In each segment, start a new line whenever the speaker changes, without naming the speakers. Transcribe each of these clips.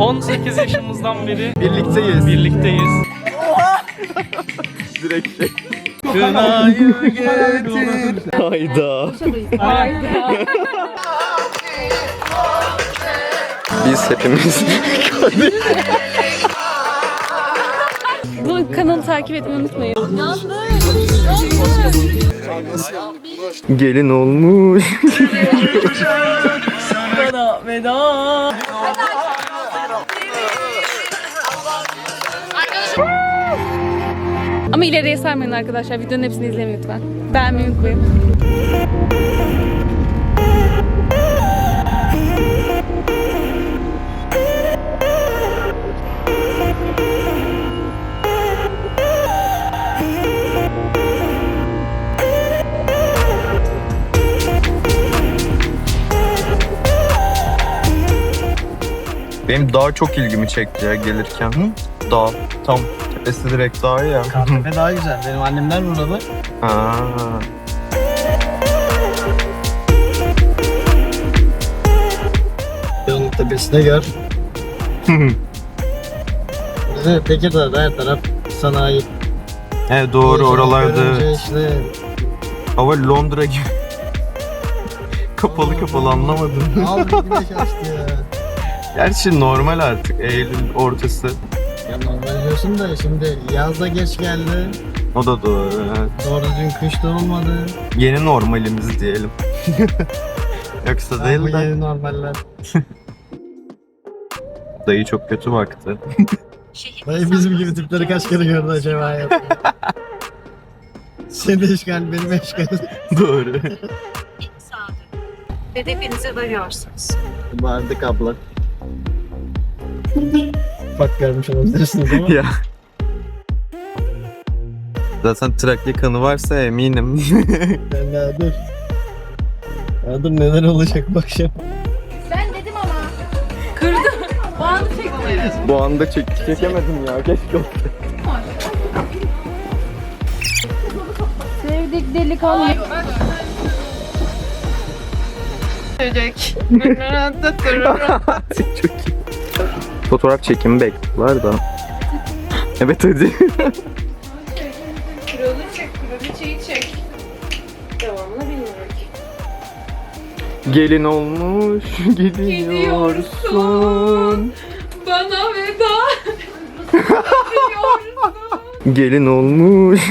18 yaşımızdan beri
Birlikteyiz.
birlikteyiz.
Direkt şey. Kınayı getir. Hayda. Biz hepimiz
Bu kanalı takip etmeyi unutmayın.
gelin olmuş.
Ama ileriye sarmayın arkadaşlar. Videonun hepsini izlemeyin lütfen. Beğenmeyi unutmayın.
Benim dağ çok ilgimi çekti ya gelirken. Dağ. Tam tepesi direkt dağ ya.
Kahve daha güzel. Benim annemler burada.
Ha.
Yolun tepesine gör. Bize Tekirdağ'da her taraf sanayi.
He doğru oralarda.
Görünce işte
Hava Londra gibi. kapalı kapalı anlamadım.
al bir güneş açtı ya.
Gerçi normal artık Eylül ortası.
Diyorsun da şimdi yazda geç geldi.
O da doğru. evet.
Doğru düzgün kış da olmadı.
Yeni normalimiz diyelim. Yoksa
Bu
değil de
yeni normaller.
dayı çok kötü baktı.
Dayı bizim gibi tipleri kaç kere gördü acaba ya? Seni işgal, benim işgal.
doğru.
Hedefinize varıyorsunuz.
Bağırdık abla. Bak görmüş olabilirsiniz ama.
ya. Zaten Trakya kanı varsa eminim.
Ben daha dur. Ya dur neler olacak bak şimdi.
Bu anda çek çekemedim ya keşke.
Sevdik delikanlı.
çok iyi. Fotoğraf çekimi bekliyorlar da. Evet hadi.
Kralı çek, kraliçeyi çek. Devamını bilmiyorum.
Gelin olmuş gidiyorsun.
Bana veda
Gelin olmuş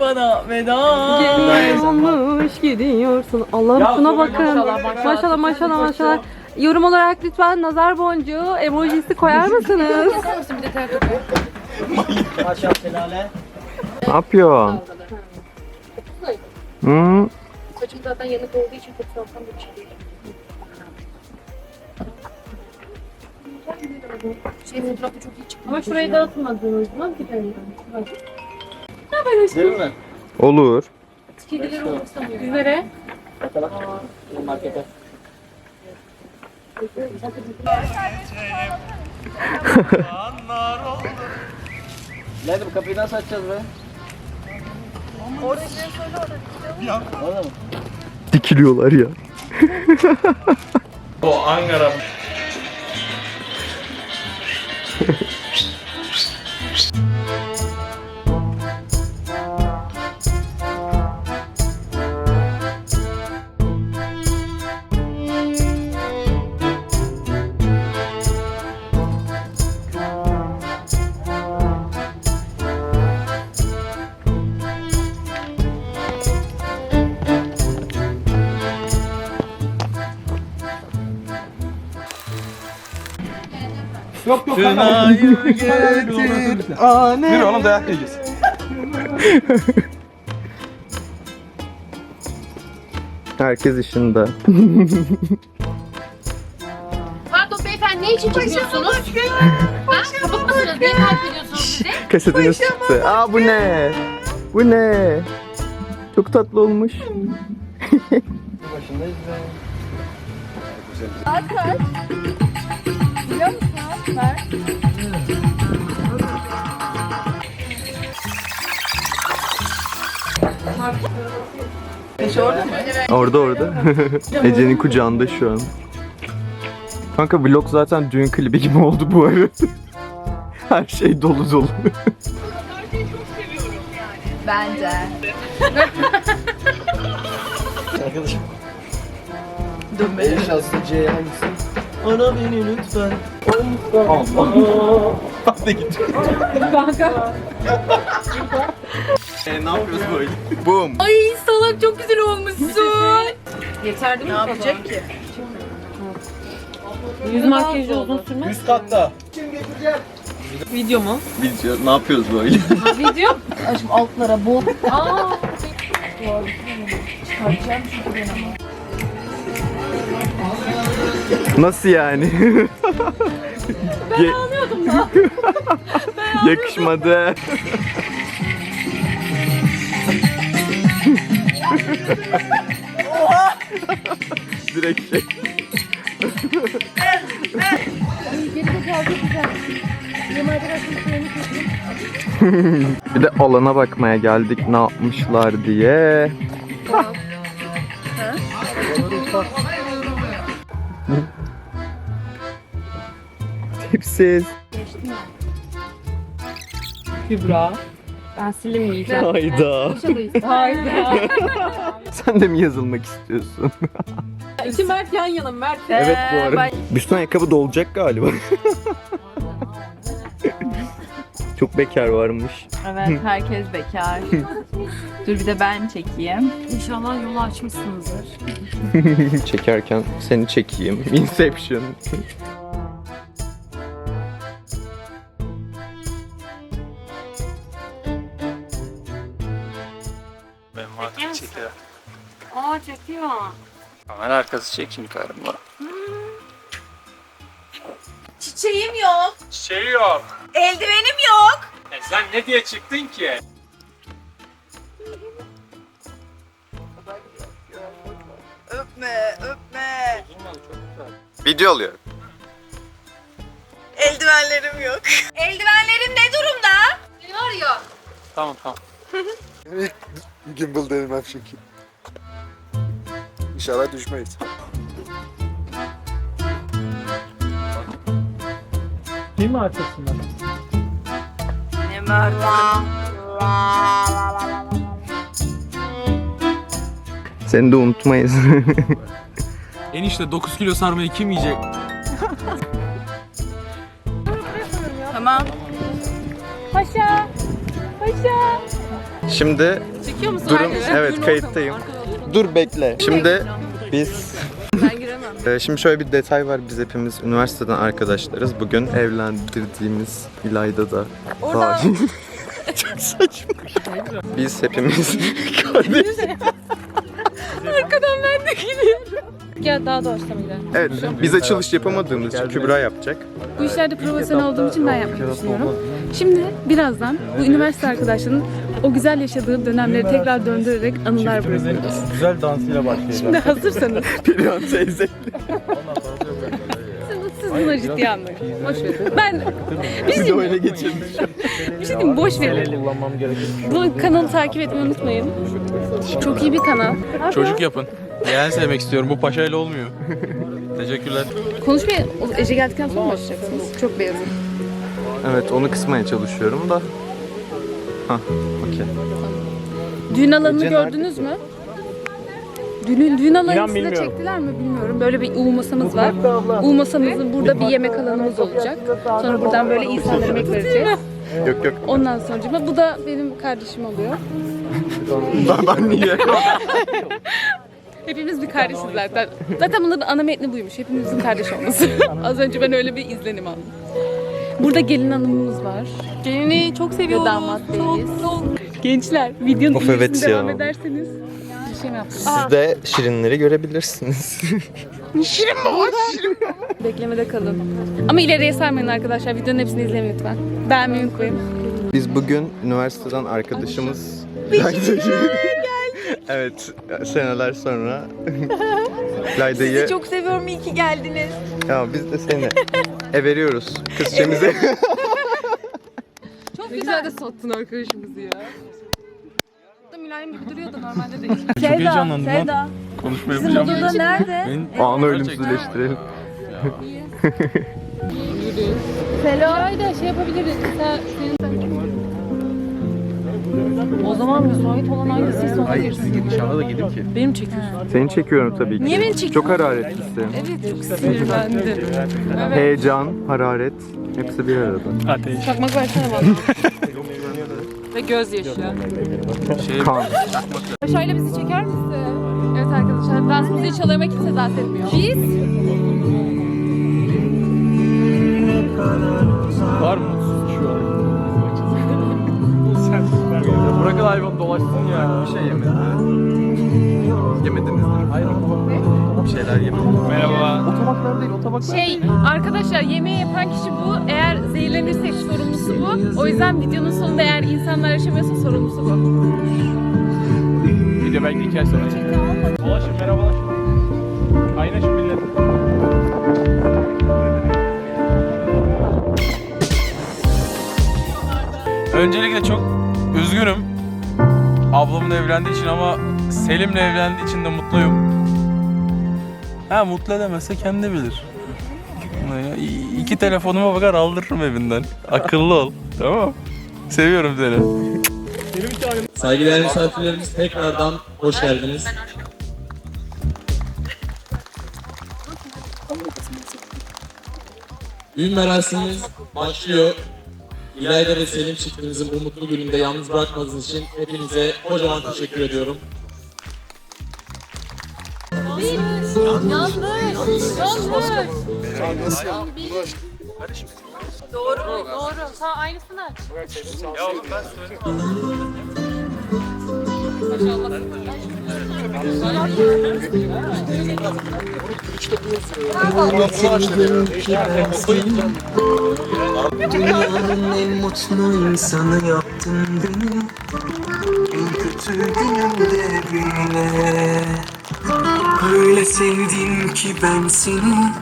Bana veda.
Gelin olmuş gidiyorsun. Allah'ım şuna bakın. Maşallah maşallah maşallah. Yorum olarak lütfen nazar boncuğu emojisi koyar mısınız?
Aşağı şelale.
Ne yapıyorsun? Hı?
Saçım zaten yanık olduğu için çok salsam da bir şey değil. Şey fotoğrafta çok iyi çıktı. Ama şurayı dağıtmadınız mı? Gidelim.
Değil mi?
Olur.
Kedileri umursamıyor. Bizlere
Markete. Nerede bu kapıyı nasıl açacağız be?
Dikiliyorlar ya.
O Ankara
Kınayı getir. Anne.
Yürü oğlum dayak yiyeceğiz.
Herkes işinde.
Pardon beyefendi ne için çekiyorsunuz? ha? Kapık mısınız? Niye takip ediyorsunuz?
Kasetiniz çıktı. Aa bu ne? Bu ne? Çok tatlı olmuş.
Başındayız be.
Orada orada. Ece'nin kucağında şu an. Kanka vlog zaten düğün klibi gibi oldu bu arada. Her şey dolu dolu.
Bence.
Arkadaşım. En şanslı C hangisi? Ana beni lütfen.
Hadi git. e, ne yapıyoruz böyle? Boom.
Ay salak çok güzel olmuşsun.
Yeter değil mi?
Ne yapacak ki?
Yüz makyajı uzun sürmez.
Üst katta.
Video mu?
Video ne yapıyoruz böyle?
Ha, video.
Aşkım altlara bol.
Aa.
Çıkartacağım çünkü ben ama.
Nasıl yani? ben
Anlıyordum da.
Yakışmadı. Direkt şey. Bir de alana bakmaya geldik ne yapmışlar diye. Tipsiz.
Kübra. Ben silim yiyeceğim.
Hayda.
Hayda.
Sen de mi yazılmak istiyorsun?
İki Mert yan yana Mert.
Evet bu
Ee,
arada. Büstan ayakkabı dolacak galiba. Çok bekar varmış.
Evet herkes bekar. Dur bir de ben çekeyim.
İnşallah yolu açmışsınızdır.
Çekerken seni çekeyim. Inception.
Aa çekiyor.
Kamera arkası çek şimdi karımla.
Çiçeğim yok.
Şey yok.
Eldivenim yok.
E sen ne diye çıktın ki?
Öpme öpme.
Video alıyor.
Eldivenlerim yok. Eldivenlerim ne durumda?
Tamam tamam.
Gimbal denemem çünkü. İnşallah düşmeyiz.
Değil mi arkasından?
Ne merdan.
Seni de unutmayız.
Enişte 9 kilo sarmayı kim yiyecek?
Tamam.
Paşa. Paşa.
Şimdi
Çekiyor musun?
durum
Hayır.
evet kayıttayım. Dur bekle. Şimdi biz
Ben giremem.
Ee, Şimdi şöyle bir detay var. Biz hepimiz üniversiteden arkadaşlarız. Bugün evlendirdiğimiz İlayda da dahil. Çok saçma. Biz hepimiz kardeş.
Arkadan ben de geliyorum. Gel daha doğaçlamayla.
Evet, biz açılış yapamadığımız için Kübra yapacak.
Bu işlerde profesyonel olduğum için ben yapmayı düşünüyorum. Şimdi birazdan bu üniversite arkadaşlarının o güzel yaşadığı dönemleri tekrar döndürerek anılar bırakıyoruz.
Güzel dansıyla başlayacağız.
Şimdi hazırsanız
Perihan teyze.
siz, bunları ciddiye almayın. Boş verin. Ben bir şey,
Böyle geçirmiş.
bir şey diyeyim boş verin.
Kullanmam gerekir.
Bu kanalı takip etmeyi unutmayın. Çok iyi bir kanal.
Çocuk yapın. Yeğen sevmek istiyorum. Bu paşayla olmuyor. Teşekkürler.
Konuşmaya Ece geldikten sonra mı başlayacaksınız? Çok beyazım.
Evet, onu kısmaya çalışıyorum da. Hah, okey.
Düğün alanını
Ece
gördünüz mü? Düğün, düğün alanını size çektiler mi bilmiyorum. Böyle bir U masamız var. U masamızın burada bir yemek alanımız olacak. Sonra buradan böyle insanlara yemek vereceğiz.
Yok yok,
Ondan sonra bu da benim kardeşim oluyor.
ben, ben niye?
Hepimiz bir kardeşiz zaten. Zaten bunların ana metni buymuş. Hepimizin kardeş olması. Az önce ben öyle bir izlenim aldım. Burada gelin hanımımız var.
Gelini çok
Ve
seviyoruz.
damat beyiz. Gençler videonun
Of, evet ya.
devam ederseniz bir şey mi yaptınız?
Siz de şirinleri görebilirsiniz.
Beklemede kalın. Ama ileriye sarmayın arkadaşlar. Videonun hepsini izlemeyin lütfen. Beğenmeyi unutmayın.
Biz bugün üniversiteden arkadaşımız Evet, seneler sonra Layda'yı
Çok seviyorum iyi ki geldiniz.
ya biz de seni everiyoruz kızcağımızı.
Çok güzel de sattın arkadaşımızı ya.
Da mülayim gibi duruyor da normalde değil.
Çok heyecanlandım lan.
Sevda.
Konuşma
Bizim
yapacağım.
odada nerede?
Ben
Anı ölümsüzleştirelim.
Selam. da şey yapabiliriz. Sen, senin... O zaman müsait olan hangisiyse ona girsin.
İnşallah da gidin ki.
Benim çekiyorsun.
Seni çekiyorum tabii ki.
Niye beni çekiyorsun?
Çok hararetlisin.
Evet çok sinirlendim. Evet.
Heyecan, hararet hepsi bir arada.
Çakmak versene bana. Ve gözyaşı.
Şey,
Kan.
Şöyle bizi çeker misin? Evet arkadaşlar dans müziği çalıyor ama kimse dans etmiyor. Biz
var mı mutsuz şu an? Ya Bırakın hayvan dolaşsın ya.
Bir şey yemedi. Yemediniz mi?
Hayır
Bir şeyler yemediniz.
Merhaba.
Otomaklar değil otomaklar.
şey arkadaşlar yemeği yapan kişi bu. Eğer zehirlenirsek sorumlusu bu. O yüzden videonun sonunda eğer insanlar yaşamıyorsa sorumlusu bu.
Video belki iki ay sonra çekilir. Dolaşın merhabalaşın. Kaynaşın millet.
Öncelikle çok üzgünüm. Ablamın evlendiği için ama Selim'le evlendiği için de mutluyum. Ha mutlu edemezse kendi bilir. İki telefonuma bakar aldırırım evinden. Akıllı ol. Tamam? Seviyorum seni.
Saygıdeğer misafirlerimiz tekrardan hoş geldiniz. Düğün merasimimiz başlıyor. İlayda ve Selim çiftimizi bu mutlu gününde yalnız bırakmadığınız için hepinize kocaman teşekkür ediyorum.
Doğru, doğru. Sağ aynısını aç.
Ya oğlum ben söyledim.
Dünyanın en mutlu insanı yaptın beni En kötü günümde bile Öyle sevdim ki ben seni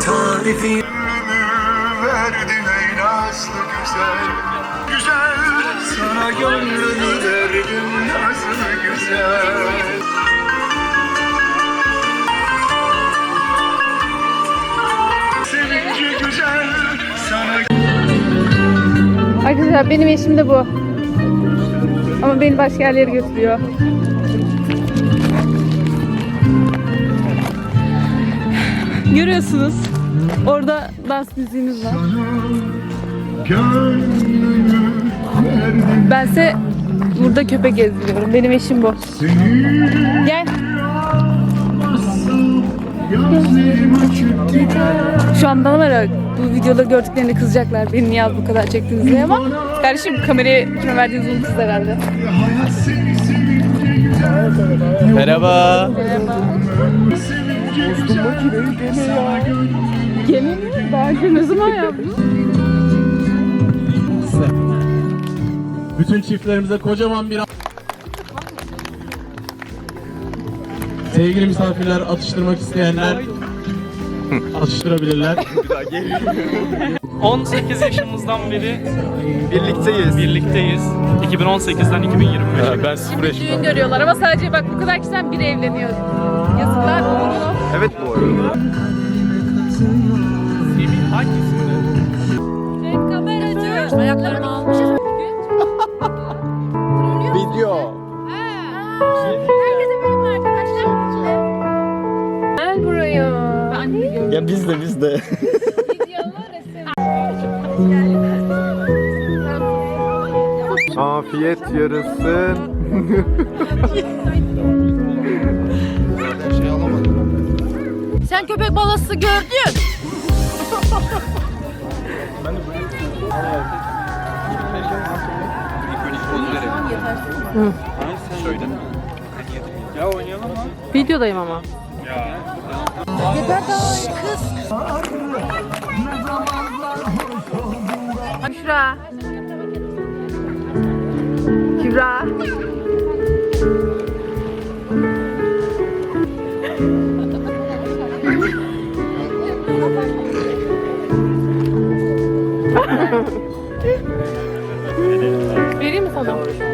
Tarifi verdin ey güzel Güzel sana gönlümü verdim nazlı güzel Sevinci güzel sana
Arkadaşlar benim eşim de bu. Ama beni başka yerlere götürüyor. Görüyorsunuz. Orada dans müziğimiz var. Bense burada köpek gezdiriyorum. Benim eşim bu. Gel. Şu an bana ya, bu videoda gördüklerinde kızacaklar. Beni niye az bu kadar çektiniz diye ama kardeşim kamerayı kime verdiğinizi unuttunuz herhalde.
Merhaba.
Gemi mi? Daha önce ne zaman yaptın?
Bütün çiftlerimize kocaman bir Sevgili misafirler, atıştırmak isteyenler atıştırabilirler.
18 yaşımızdan beri
Birlikteyiz.
birlikteyiz. 2018'den 2025'e.
Ben sıfır yaşım.
Düğün görüyorlar ama sadece bak bu kadar kişiden biri evleniyor. Yazıklar olsun.
Evet bu arada.
Semih hangisinde?
Kameracı. Ayaklarını
Ya biz de biz de. Afiyet yarasın.
Sen köpek balası gördün.
Ya mı?
Videodayım ama.
Büşra. Kübra. Vereyim mi sana?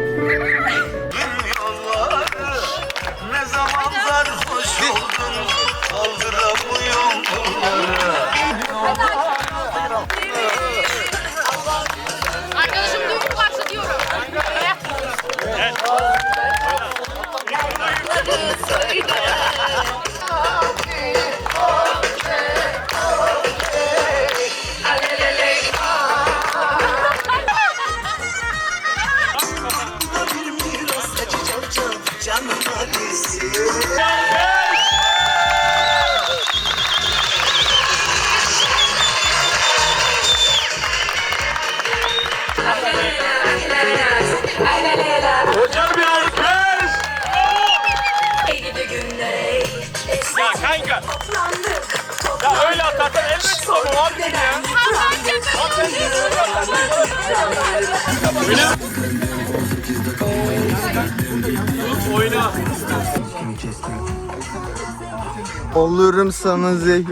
Olurum sana zehir.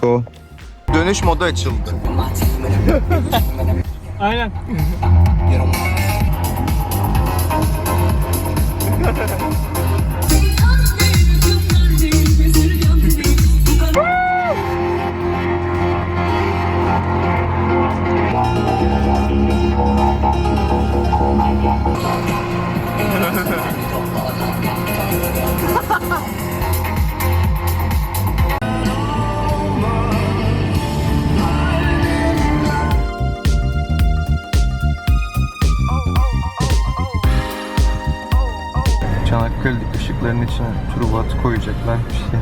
Go. Dönüş modu açıldı.
Aynen.
Bunların içine turbat koyacaklar bir şey.